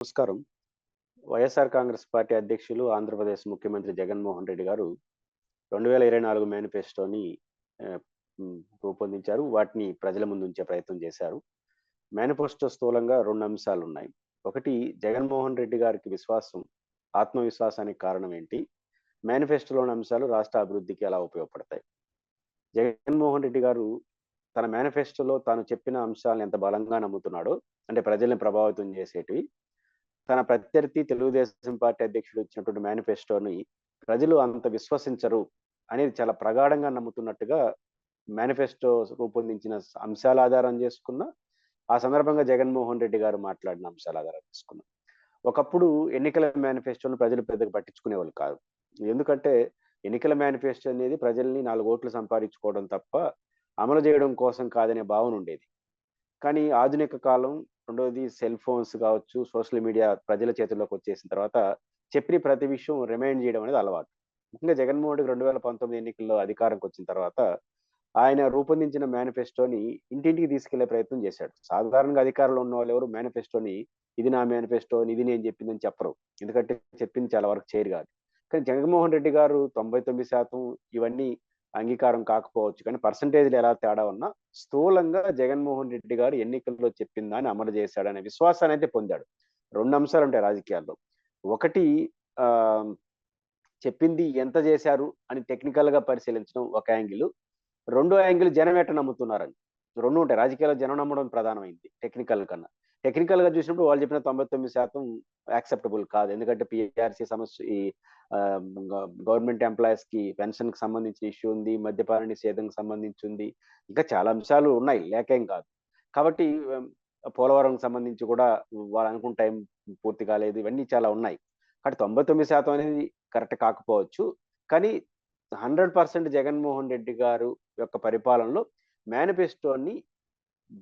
నమస్కారం. వైఎస్ఆర్ కాంగ్రెస్ పార్టీ అధ్యక్షులు ఆంధ్రప్రదేశ్ ముఖ్యమంత్రి జగన్మోహన్ రెడ్డి గారు రెండు వేల ఇరవై నాలుగు మేనిఫెస్టోని రూపొందించారు. వాటిని ప్రజల ముందు ఉంచే ప్రయత్నం చేశారు. మేనిఫెస్టో స్థూలంగా రెండు అంశాలు ఉన్నాయి ఒకటి జగన్మోహన్ రెడ్డి గారికి విశ్వాసం ఆత్మవిశ్వాసానికి కారణం ఏంటి? మేనిఫెస్టోలోని అంశాలు రాష్ట్ర అభివృద్ధికి ఎలా ఉపయోగపడతాయి? జగన్మోహన్ రెడ్డి గారు తన మేనిఫెస్టోలో తాను చెప్పిన అంశాలను ఎంత బలంగా నమ్ముతున్నాడో అంటే ప్రజల్ని ప్రభావితం చేసేటివి తన ప్రత్యర్థి తెలుగుదేశం పార్టీ అధ్యక్షుడు ఇచ్చినటువంటి మేనిఫెస్టోని ప్రజలు అంత విశ్వసించరు అనేది చాలా ప్రగాఢంగా నమ్ముతున్నట్టుగా మేనిఫెస్టో రూపొందించిన అంశాల ఆధారం చేసుకున్న ఆ సందర్భంగా జగన్మోహన్ రెడ్డి గారు మాట్లాడిన అంశాల ఆధారం చేసుకున్న. ఒకప్పుడు ఎన్నికల మేనిఫెస్టోను ప్రజలు పెద్దగా పట్టించుకునేవాళ్ళు కాదు. ఎందుకంటే ఎన్నికల మేనిఫెస్టో అనేది ప్రజల్ని నాలుగు ఓట్లు సంపాదించుకోవడం తప్ప అమలు చేయడం కోసం కాదనే భావన ఉండేది. కానీ ఆధునిక కాలం రెండవది సెల్ ఫోన్స్ కావచ్చు సోషల్ మీడియా ప్రజల చేతుల్లోకి వచ్చేసిన తర్వాత చెప్పిన ప్రతి విషయం రిమైండ్ చేయడం అనేది అలవాటు. ముఖ్యంగా జగన్మోహన్ రెడ్డి రెండు వేల పంతొమ్మిది ఎన్నికల్లో అధికారంకి వచ్చిన తర్వాత ఆయన రూపొందించిన మేనిఫెస్టోని ఇంటింటికి తీసుకెళ్ళే ప్రయత్నం చేశాడు. సాధారణంగా అధికారంలో ఉన్న వాళ్ళు ఎవరు మేనిఫెస్టోని ఇది నా మేనిఫెస్టో ఇది నేను చెప్పిందని చెప్పరు. ఎందుకంటే చెప్పింది చాలా వరకు చేయరు కాదు. కానీ జగన్మోహన్ రెడ్డి గారు తొంభై తొమ్మిది శాతం ఇవన్నీ అంగీకారం కాకపోవచ్చు. కానీ పర్సంటేజ్లు ఎలా తేడా ఉన్నా స్థూలంగా జగన్మోహన్ రెడ్డి గారు ఎన్నికల్లో చెప్పింది అని అమలు చేశాడనే విశ్వాసాన్ని అయితే పొందాడు. రెండు అంశాలు ఉంటాయి రాజకీయాల్లో. ఒకటి ఆ చెప్పింది ఎంత చేశారు అని టెక్నికల్గా పరిశీలించడం ఒక యాంగిల్. రెండో యాంగిల్ జనం ఎట్ట నమ్ముతున్నారని. రెండు ఉంటాయి. రాజకీయాల్లో జనం నమ్మడం ప్రధానమైంది టెక్నికల్ కన్నా. టెక్నికల్గా చూసినప్పుడు వాళ్ళు చెప్పిన తొంభై తొమ్మిది శాతం యాక్సెప్టబుల్ కాదు. ఎందుకంటే పిఆర్సీ సమస్య ఈ గవర్నమెంట్ ఎంప్లాయీస్కి పెన్షన్కి సంబంధించిన ఇష్యూ ఉంది మద్యపాన నిషేధంకి సంబంధించి ఉంది. ఇంకా చాలా అంశాలు ఉన్నాయి లేకేం కాదు. కాబట్టి పోలవరం సంబంధించి కూడా వాళ్ళు అనుకున్న టైం పూర్తి కాలేదు. ఇవన్నీ చాలా ఉన్నాయి. కాబట్టి తొంభై తొమ్మిది శాతం అనేది కరెక్ట్ కాకపోవచ్చు. కానీ హండ్రెడ్ పర్సెంట్ జగన్మోహన్ రెడ్డి గారు యొక్క పరిపాలనలో మేనిఫెస్టోని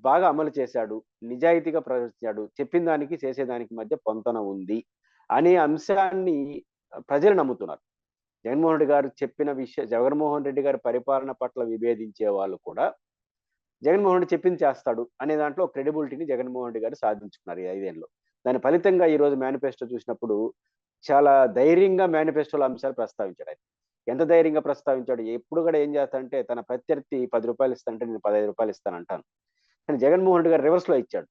బాగా అమలు చేశాడు నిజాయితీగా ప్రవర్తించాడు చెప్పిన దానికి చేసేదానికి మధ్య పొంతన ఉంది అనే అంశాన్ని ప్రజలు నమ్ముతున్నారు. జగన్మోహన్ రెడ్డి గారు చెప్పిన విషయ జగన్మోహన్ రెడ్డి గారి పరిపాలన పట్ల విభేదించే వాళ్ళు కూడా జగన్మోహన్ రెడ్డి చెప్పింది చేస్తాడు అనే దాంట్లో క్రెడిబిలిటీని జగన్మోహన్ రెడ్డి గారు సాధించుకున్నారు ఈ ఐదేళ్ళలో దాని ఫలితంగా ఈ రోజు మేనిఫెస్టో చూసినప్పుడు చాలా ధైర్యంగా మేనిఫెస్టోలో అంశాలు ప్రస్తావించాడు ఆయన. ఎంత ధైర్యంగా ప్రస్తావించాడు? ఎప్పుడు కూడా ఏం చేస్తానంటే తన ప్రత్యర్థి పది రూపాయలు ఇస్తానంటే నేను పదహైదు రూపాయలు ఇస్తానంటాను. కానీ జగన్మోహన్ రెడ్డి గారు రివర్స్లో ఇచ్చాడు.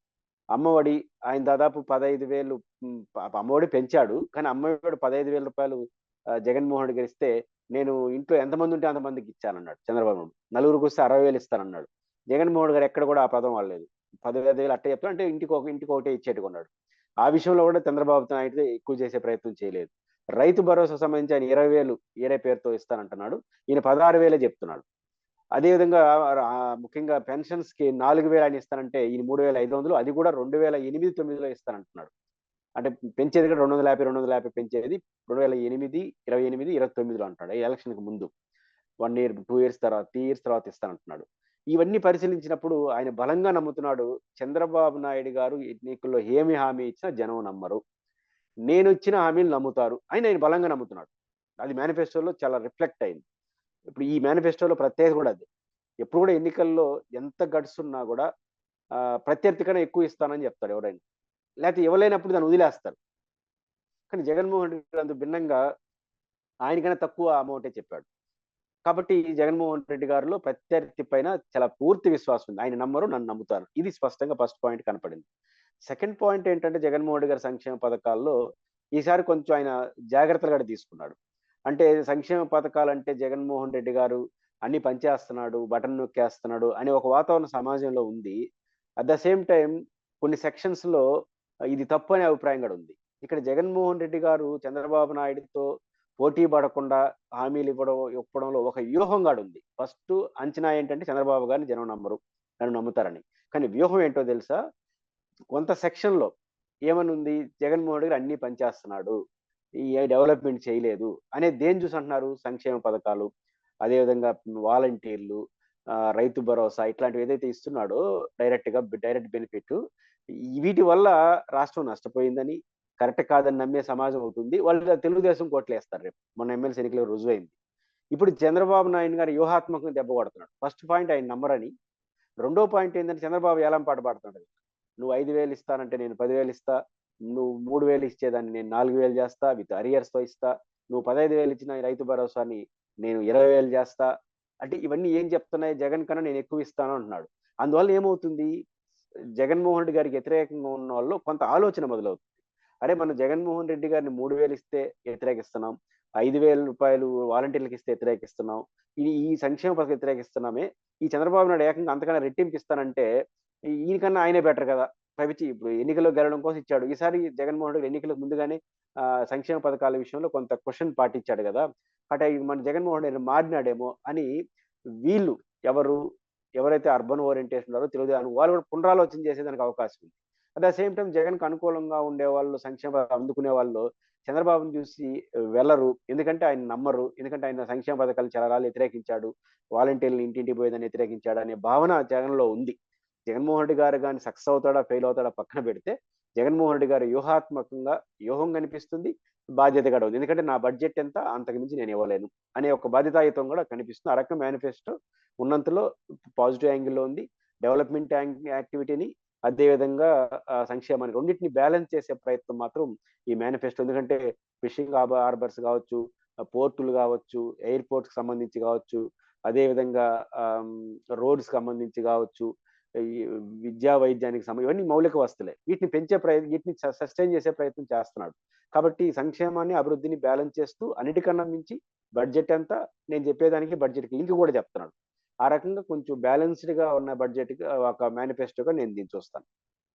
అమ్మఒడి ఆయన దాదాపు పదహైదు వేలు అమ్మఒడి పెంచాడు. కానీ అమ్మఒడి పదహైదు వేల రూపాయలు జగన్మోహన్ రెడ్డి గారు ఇస్తే నేను ఇంట్లో ఎంతమంది ఉంటే అంతమందికి ఇచ్చానన్నాడు చంద్రబాబు నాయుడు. నలుగురికి వస్తే అరవై వేలు ఇస్తానన్నాడు. జగన్మోహన్ గారు ఎక్కడ కూడా ఆ పదం వాడలేదు. పదివేల వేలు అట్టే చెప్తాను అంటే ఇంటికి ఒక ఇంటికి ఒకటే ఇచ్చేట్టుకున్నాడు ఆ విషయంలో కూడా చంద్రబాబు నాయుడు ఎక్కువ చేసే ప్రయత్నం చేయలేదు. రైతు భరోసా సంబంధించి ఆయన ఇరవై వేలు ఏరే పేరుతో ఇస్తానంటున్నాడు. ఈయన పదహారు వేలే చెప్తున్నాడు. అదేవిధంగా ముఖ్యంగా పెన్షన్స్కి నాలుగు వేలు ఆయన ఇస్తానంటే ఈ మూడు వేల ఐదు వందలు అది కూడా రెండు వేల ఎనిమిది తొమ్మిదిలో ఇస్తానంటున్నాడు. అంటే పెంచేది కూడా రెండు వందల యాభై రెండు వందల యాభై పెంచేది రెండు వేల ఎనిమిది ఇరవై ఎనిమిది ఇరవై తొమ్మిదిలో అంటాడు ఈ ఎలక్షన్కి ముందు. వన్ ఇయర్ టూ ఇయర్స్ తర్వాత త్రీ ఇయర్స్ తర్వాత ఇస్తానంటున్నాడు. ఇవన్నీ పరిశీలించినప్పుడు ఆయన బలంగా నమ్ముతున్నాడు చంద్రబాబు నాయుడు గారు ఎన్నికల్లో ఏమి హామీ ఇచ్చినా జనం నమ్మరు. నేను ఇచ్చిన హామీలు నమ్ముతారు ఆయన ఆయన బలంగా నమ్ముతున్నాడు. అది మేనిఫెస్టోలో చాలా రిఫ్లెక్ట్ అయింది. ఇప్పుడు ఈ మేనిఫెస్టోలో ప్రత్యేకత కూడా అది. ఎప్పుడు కూడా ఎన్నికల్లో ఎంత గడుస్తున్నా కూడా ప్రత్యర్థి కన్నా ఎక్కువ ఇస్తానని చెప్తాడు ఎవరైనా. లేకపోతే ఇవ్వలేనప్పుడు దాన్ని వదిలేస్తారు. కానీ జగన్మోహన్ రెడ్డి గారు భిన్నంగా ఆయనకన్నా తక్కువ అమౌంటే చెప్పాడు. కాబట్టి జగన్మోహన్ రెడ్డి గారిలో ప్రత్యర్థి పైన చాలా పూర్తి విశ్వాసం ఉంది. ఆయన నమ్మరు నన్ను నమ్ముతారు. ఇది స్పష్టంగా ఫస్ట్ పాయింట్ కనపడింది. సెకండ్ పాయింట్ ఏంటంటే జగన్మోహన్ రెడ్డి గారి సంక్షేమ పథకాల్లో ఈసారి కొంచెం ఆయన జాగ్రత్తలు కూడా తీసుకున్నాడు. అంటే సంక్షేమ పథకాలు అంటే జగన్మోహన్ రెడ్డి గారు అన్ని పనిచేస్తున్నాడు బటన్ నొక్కేస్తున్నాడు అనే ఒక వాతావరణం సమాజంలో ఉంది. అట్ ద సేమ్ టైం కొన్ని సెక్షన్స్లో ఇది తప్పు అనే అభిప్రాయం కూడా ఉంది. ఇక్కడ జగన్మోహన్ రెడ్డి గారు చంద్రబాబు నాయుడుతో పోటీ పడకుండా హామీలు ఇవ్వడం ఇవ్వడంలో ఒక వ్యూహం గాడు ఉంది. ఫస్ట్ అంచనా ఏంటంటే చంద్రబాబు గారిని జనం నమ్మరు నన్ను నమ్ముతారని. కానీ వ్యూహం ఏంటో తెలుసా? కొంత సెక్షన్లో జగన్మోహన్ రెడ్డి గారు అన్ని పనిచేస్తున్నాడు. ఈ డెవలప్మెంట్ చేయలేదు. అనే దేని చూసి అంటున్నారు? సంక్షేమ పథకాలు అదేవిధంగా వాలంటీర్లు రైతు భరోసా ఇట్లాంటివి ఏదైతే ఇస్తున్నాడో డైరెక్ట్గా డైరెక్ట్ బెనిఫిట్ వీటి వల్ల రాష్ట్రం నష్టపోయిందని కరెక్ట్ కాదని నమ్మే సమాజం అవుతుంది వాళ్ళు తెలుగుదేశం కోట్లేస్తారు రేపు. మొన్న ఎమ్మెల్సీ ఎన్నికలు రుజువైంది. ఇప్పుడు చంద్రబాబు నాయుడు గారు వ్యూహాత్మకంగా దెబ్బ కొడుతున్నాడు. ఫస్ట్ పాయింట్ ఆయన నమ్మరని. రెండో పాయింట్ ఏంటంటే చంద్రబాబు ఏలం పాట పాడుతున్నాడు. నువ్వు ఐదు వేలు ఇస్తానంటే నేను పదివేలు ఇస్తా. నువ్వు మూడు వేలు ఇచ్చేదాన్ని నేను నాలుగు వేలు చేస్తా విత్ అరియర్స్తో ఇస్తా నువ్వు పదహైదు వేలు ఇచ్చిన రైతు భరోసాని నేను ఇరవై వేలు చేస్తా. అంటే ఇవన్నీ ఏం చెప్తున్నాయి? జగన్ కన్నా నేను ఎక్కువ ఇస్తాను అంటున్నాడు. అందువల్ల ఏమవుతుంది? జగన్మోహన్ రెడ్డి గారికి వ్యతిరేకంగా ఉన్న వాళ్ళు కొంత ఆలోచన మొదలవుతుంది. అరే మనం జగన్మోహన్ రెడ్డి గారిని మూడు వేలు ఇస్తే వ్యతిరేకిస్తున్నాం ఐదు వేల రూపాయలు వాలంటీర్లకు ఇస్తే వ్యతిరేకిస్తున్నాం ఈ ఈ సంక్షేమ పథకం వ్యతిరేకిస్తున్నామే ఈ చంద్రబాబు నాయుడు ఏకంగా అంతకన్నా రెట్టింపు ఇస్తానంటే ఈయనకన్నా ఆయనే బెటర్ కదా. పైపించి ఇప్పుడు ఎన్నికల్లో గెలవడం కోసం ఇచ్చాడు. ఈసారి జగన్మోహన్ రెడ్డి ఎన్నికలకు ముందుగానే సంక్షేమ పథకాల విషయంలో కొంత క్వశ్చన్ పాటించాడు కదా. అటే మన జగన్మోహన్ రెడ్డి మారినాడేమో అని వీళ్ళు ఎవరు ఎవరైతే అర్బన్ ఓరియంటేషన్ ఉన్నారో తెలుగుదేశం వాళ్ళు కూడా పునరాలోచన చేసేదానికి అవకాశం ఉంది. అట్ ద సేమ్ టైం జగన్కి అనుకూలంగా ఉండే వాళ్ళు సంక్షేమ అందుకునే వాళ్ళు చంద్రబాబును చూసి వెళ్ళరు. ఎందుకంటే ఆయన నమ్మరు. ఎందుకంటే ఆయన సంక్షేమ పథకాలు చాలా వ్యతిరేకించాడు. వాలంటీర్లు ఇంటింటి పోయేదని వ్యతిరేకించాడు అనే భావన జగన్లో ఉంది. జగన్మోహన్ రెడ్డి గారు కానీ సక్సెస్ అవుతాడా ఫెయిల్ అవుతాడా పక్కన పెడితే జగన్మోహన్ రెడ్డి గారు వ్యూహాత్మకంగా వ్యూహం కనిపిస్తుంది బాధ్యత కూడా ఉంది. ఎందుకంటే నా బడ్జెట్ ఎంత అంతకు మించి నేను ఇవ్వలేను అనే ఒక బాధ్యతాయుతం కూడా కనిపిస్తుంది. ఆ రకం మేనిఫెస్టో ఉన్నంతలో పాజిటివ్ యాంగిల్లో ఉంది. డెవలప్మెంట్ యాక్టివిటీని అదేవిధంగా సంక్షేమాన్ని రెండింటిని బ్యాలెన్స్ చేసే ప్రయత్నం మాత్రం ఈ మేనిఫెస్టో ఎందుకంటే ఫిషింగ్ హార్బర్స్ కావచ్చు పోర్టులు కావచ్చు ఎయిర్పోర్ట్కి సంబంధించి కావచ్చు అదేవిధంగా రోడ్స్ సంబంధించి కావచ్చు విద్యా వైద్యానికి సమ ఇవన్నీ మౌలిక వస్తులే వీటిని పెంచే ప్రయత్నం వీటిని సస్టైన్ చేసే ప్రయత్నం చేస్తున్నాడు. కాబట్టి సంక్షేమాన్ని అభివృద్ధిని బ్యాలెన్స్ చేస్తూ అన్నిటికన్నా మించి బడ్జెట్ ఎంత? నేను చెప్పేదానికి బడ్జెట్కి లింక్ కూడా చెప్తున్నాడు. ఆ రకంగా కొంచెం బ్యాలెన్స్డ్గా ఉన్న బడ్జెట్ ఒక మేనిఫెస్టోగా నేను దీన్ని చూస్తాను.